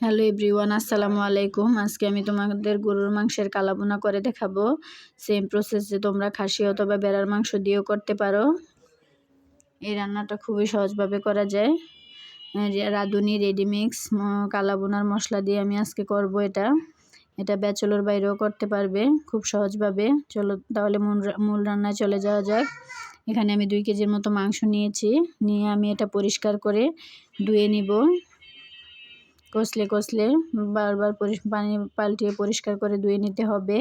Hello everyone, আসসালামু আলাইকুম। আজকে আমি তোমাদের গরুর মাংসের কালাবোনা করে দেখাবো। সেম প্রসেসে তোমরা খাসি অথবা বেড়ার মাংস দিয়েও করতে পারো। এই রান্নাটা খুবই সহজভাবে করা যায়। রাঁধুনি রেডিমিক্স কালাবোনার মশলা দিয়ে আমি আজকে করব এটা। এটা ব্যাচলর বাইরেও করতে পারবে খুব সহজভাবে। চলো তাহলে মূল মূল রান্নায় চলে যাওয়া যাক। এখানে আমি দুই কেজির মতো মাংস নিয়েছি। নিয়ে আমি এটা পরিষ্কার করে ধুয়ে নিব। কষলে কষলে বারবার পানি পাল্টিয়ে পরিষ্কার করে ধুয়ে নিতে হবে।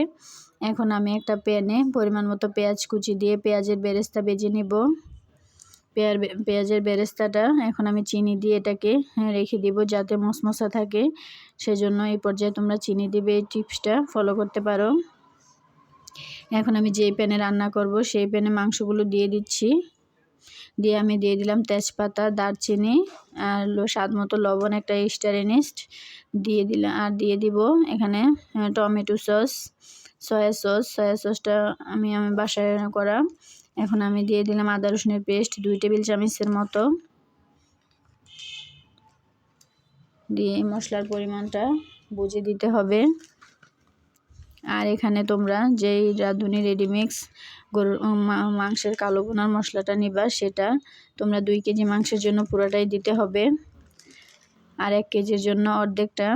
এখন আমি একটা প্যানে পরিমাণ মতো পেঁয়াজ কুচি দিয়ে পেঁয়াজের বেরেস্তা বেজে নেব। পেঁয়ার পেঁয়াজের বেরেস্তাটা এখন আমি চিনি দিয়ে এটাকে রেখে দিব যাতে মশমশা থাকে। সেজন্য এই পর্যায়ে তোমরা চিনি দিবে এই টিপসটা ফলো করতে পারো। এখন আমি যেই প্যানে রান্না করব সেই প্যানে মাংসগুলো দিয়ে দিচ্ছি। দিয়ে আমি দিয়ে দিলাম তেজপাতা, দারচিনি আর স্বাদ মতো লবণ, একটা রেনিস্ট দিয়ে দিলাম আর দিয়ে দিব এখানে tomato sauce, soya sauce, soya সসটা আমি আমি বাসায় করা। এখন আমি দিয়ে দিলাম আদা রসুনের পেস্ট, দুই টেবিল চামচের মতো। দিয়ে মশলার পরিমাণটা বুঝে দিতে হবে। আর এখানে তোমরা যেই রাঁধুনি রেডিমিক্স গরুর মাংসের কালো বোনার মশলাটা নিবা, সেটা তোমরা দুই কেজি মাংসের জন্য পুরোটাই দিতে হবে। আর এক কেজির জন্য অর্ধেকটা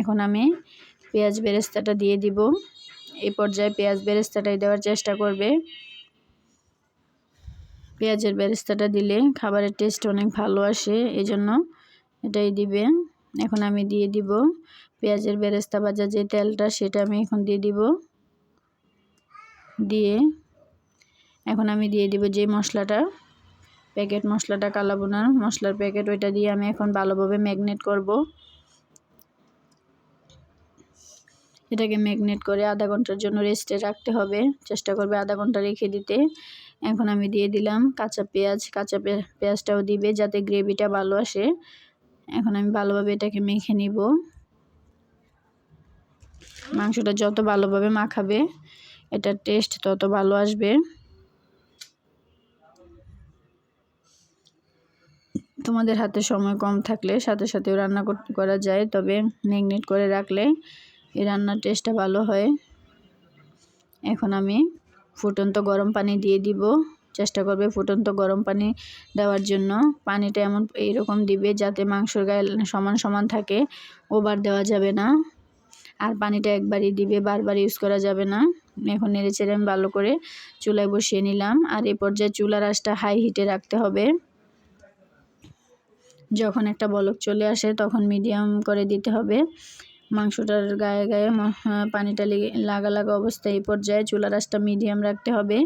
এখন আমি পেঁয়াজ বেরেস্তাটা দিয়ে দিব। এই পর্যায়ে পেঁয়াজ বেরেস্তাটাই দেওয়ার চেষ্টা করবে। পেঁয়াজের বেরেস্তাটা দিলে খাবারের টেস্ট অনেক ভালো আসে, এজন্য এটাই দিবে। এখন আমি দিয়ে দিব পেঁয়াজের বেরেস্তা ভাজা যে তেলটা সেটা আমি এখন দিয়ে দিব। দিয়ে এখন আমি দিয়ে দিব যে মশলাটা, প্যাকেট মশলাটা কালাবোনার মশলার প্যাকেট, ওইটা দিয়ে আমি এখন ভালোভাবে ম্যাগনেট করব। এটাকে ম্যাগনেট করে আধা ঘণ্টার জন্য রেস্টে রাখতে হবে। চেষ্টা করবে আধা ঘণ্টা রেখে দিতে। এখন আমি দিয়ে দিলাম কাঁচা পেঁয়াজ, কাঁচা পেঁয়াজটাও দিবে যাতে গ্রেভিটা ভালো আসে। এখন আমি ভালোভাবে এটাকে মেখে নিব। মাংসটা যত ভালোভাবে মাখাবে, এটার টেস্ট তত ভালো আসবে। তোমাদের হাতে সময় কম থাকলে সাথে সাথেও রান্না করা যায়, তবে ম্যাগনেট করে রাখলে এই রান্নার টেস্টটা ভালো হয়। এখন আমি ফুটন্ত গরম পানি দিয়ে দিব। চেষ্টা করবে ফুটন্ত গরম পানি দেওয়ার জন্য। পানিটা এমন এইরকম দিবে যাতে মাংসর গায়ে সমান সমান থাকে ওবার দেওয়া যাবে না। আর পানিটা একবারই দিবে, বারবার ইউজ করা যাবে না। এখন নেড়ে চেড়ে আমি ভালো করে চুলায় বসিয়ে নিলাম। আর এই পর্যায়ে চুলার আঁচটা হাই হিটে রাখতে হবে। যখন একটা বলক চলে আসে, তখন মিডিয়াম করে দিতে হবে। মাংসটার গায়ে গায়ে পানিটা লেগে, লাগা অবস্থায় এই পর্যায়ে চুলা রাসটা মিডিয়াম রাখতে হবে।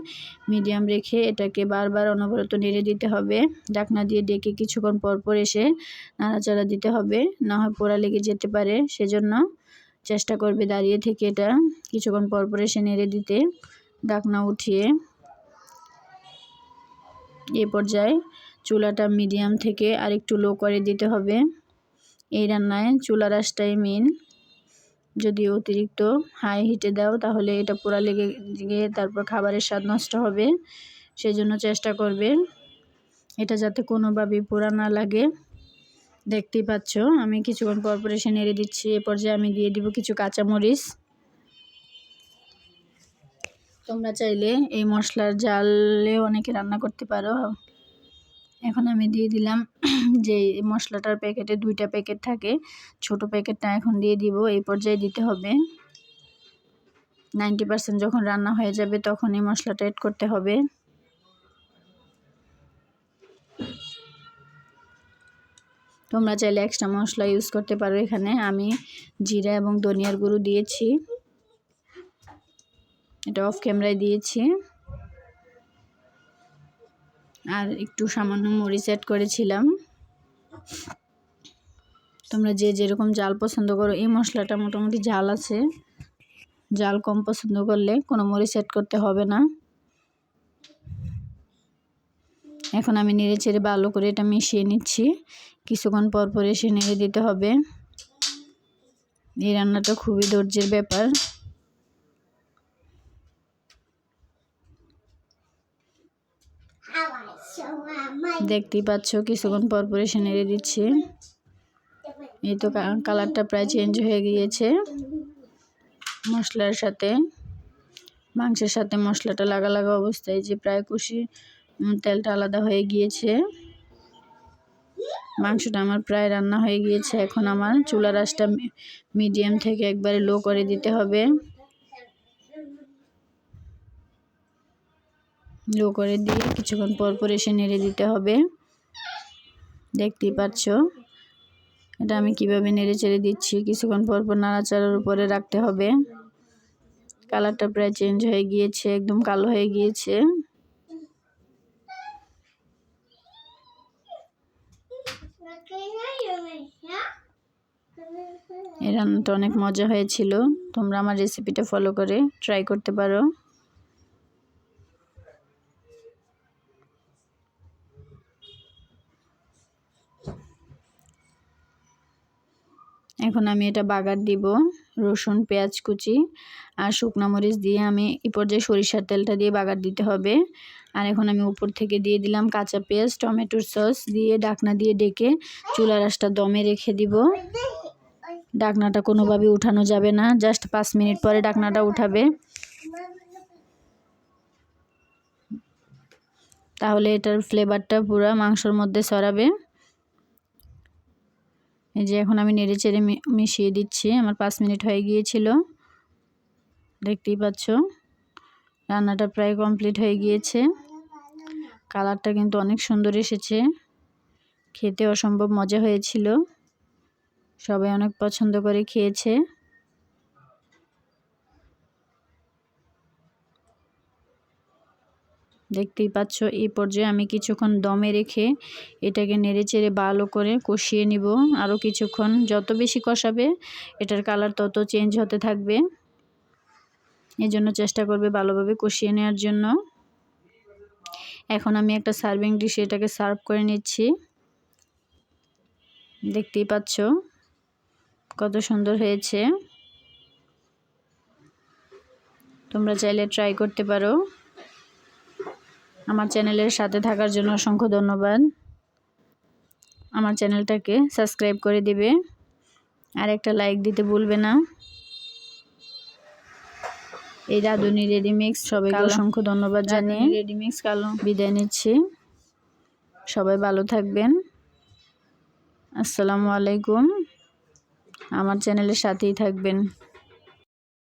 মিডিয়াম রেখে এটাকে বারবার অনবরত নেড়ে দিতে হবে। ডাকনা দিয়ে ডেকে কিছুক্ষণ পর পর এসে নাড়াচাড়া দিতে হবে। না হয় পোড়া লেগে যেতে পারে, সেজন্য চেষ্টা করবে দাঁড়িয়ে থেকে এটা কিছুক্ষণ পর পর এসে নেড়ে দিতে, ডাকনা উঠিয়ে। এ পর্যায়ে চুলাটা মিডিয়াম থেকে আরেকটু লো করে দিতে হবে। এই রান্নায় চুলা রাসটাই মেন যদি অতিরিক্ত হাই হিটে দাও, তাহলে এটা পোড়া লেগে গিয়ে তারপর খাবারের স্বাদ নষ্ট হবে। সেই জন্য চেষ্টা করবে। এটা যাতে কোনোভাবেই পোড়া না লাগে। দেখতেই পাচ্ছ, আমি কিছুক্ষণ পর পর এসে নেড়ে দিচ্ছি, এ পর্যায়ে আমি দিয়ে দিব কিছু কাঁচামরিচ। তোমরা চাইলে এই মশলার জালে অনেকে রান্না করতে পারো। এখন আমি দিয়ে দিলাম যে মশলাটার প্যাকেটে দুইটা প্যাকেট থাকে, ছোট প্যাকেটটা এখন দিয়ে দিব, এই পর্যায়ে দিতে হবে। নাইনটি পার্সেন্ট যখন রান্না হয়ে যাবে তখন এই মশলাটা এড করতে হবে। তোমরা চাইলে এক্সট্রা মশলা ইউজ করতে পারো এখানে। আমি জিরা এবং ধনিয়ার গুঁড়ো দিয়েছি। এটা অফ ক্যামেরায় দিয়েছি। আর একটু সামান্য মরিচ অ্যাড করেছিলাম। তোমরা যে যেরকম জাল পছন্দ করো, এই মশলাটা মোটামুটি জাল আছে। জাল কম পছন্দ করলে কোনো মরিচ অ্যাড করতে হবে না। এখন আমি নেড়ে চেড়ে ভালো করে এটা মিশিয়ে নিচ্ছি। কিছুক্ষণ পর পর এসে নেড়ে দিতে হবে। এই রান্নাটা খুবই ধৈর্যের ব্যাপার। দেখতেই পাচ্ছ, কিছুক্ষণ পর পর এসে নেড়ে দিচ্ছি। এই তো কালারটা প্রায় চেঞ্জ হয়ে গিয়েছে। মশলার সাথে, মাংসের সাথে মশলাটা লাগা লাগা অবস্থায় যে প্রায় কুশি তেলটা আলাদা হয়ে গিয়েছে। মাংসটা আমার প্রায় রান্না হয়ে গিয়েছে। এখন আমার চুলা রাসটা মিডিয়াম থেকে একবারে লো করে দিতে হবে। লো করে দিয়ে কিছুক্ষণ পর পর এসে নেড়ে দিতে হবে। দেখতেই পাচ্ছ? এটা আমি কীভাবে নেড়ে চেড়ে দিচ্ছি? কিছুক্ষণ পর পর নাড়াচাড়ার উপরে রাখতে হবে। কালারটা প্রায় চেঞ্জ হয়ে গিয়েছে, একদম কালো হয়ে গিয়েছে। এই রান্নাটা অনেক মজা হয়েছিল। তোমরা আমার রেসিপিটা ফলো করে ট্রাই করতে পারো। এখন আমি এটা বাগার দিব। রসুন, পেঁয়াজ কুচি আর শুকনো মরিচ দিয়ে আমি এই পর্যায়ে সরিষার তেলটা দিয়ে বাগার দিতে হবে। আর এখন আমি উপর থেকে দিয়ে দিলাম কাঁচা পেঁয়াজ, টমেটোর সস দিয়ে ডাকনা দিয়ে ডেকে চুলা রাসটা দমে রেখে দিব। ডাকনাটা কোনোভাবে উঠানো যাবে না, জাস্ট পাঁচ মিনিট পরে ডাকনাটা উঠাবে। তাহলে এটার ফ্লেভারটা পুরো মাংসর মধ্যে ছড়াবে। এই যে এখন আমি নেড়ে চেড়ে মিশিয়ে দিচ্ছি। আমার পাঁচ মিনিট হয়ে গিয়েছিল। দেখতেই পাচ্ছ, রান্নাটা প্রায় কমপ্লিট হয়ে গিয়েছে। কালারটা কিন্তু অনেক সুন্দর এসেছে। খেতে অসম্ভব মজা হয়েছিল। সবাই অনেক পছন্দ করে খেয়েছে। দেখতেই পাচ্ছ এই পর্যায়ে আমি কিছুক্ষণ দমে রেখে এটাকে নেড়ে চেড়ে ভালো করে কষিয়ে নিব। আরও কিছুক্ষণ, যত বেশি কষাবে, এটার কালার তত চেঞ্জ হতে থাকবে। এই জন্য চেষ্টা করবে ভালোভাবে কষিয়ে নেওয়ার জন্য। এখন আমি একটা সার্ভিং ডিশে এটাকে সার্ভ করে নিচ্ছি। দেখতেই পাচ্ছ কত সুন্দর হয়েছে। তোমরা চাইলে ট্রাই করতে পারো। আমার চ্যানেলের সাথে থাকার জন্য অসংখ্য ধন্যবাদ। আমার চ্যানেলটাকে সাবস্ক্রাইব করে দিবে। আর একটা লাইক দিতে ভুলবে না। এই রাঁধুনি রেডিমিক্স সবাইকে অসংখ্য ধন্যবাদ জানিয়ে রেডিমিক্স কালো। বিদায় নিচ্ছি। সবাই ভালো থাকবেন। আসসালামু আলাইকুম। আমার চ্যানেলের সাথেই থাকবেন।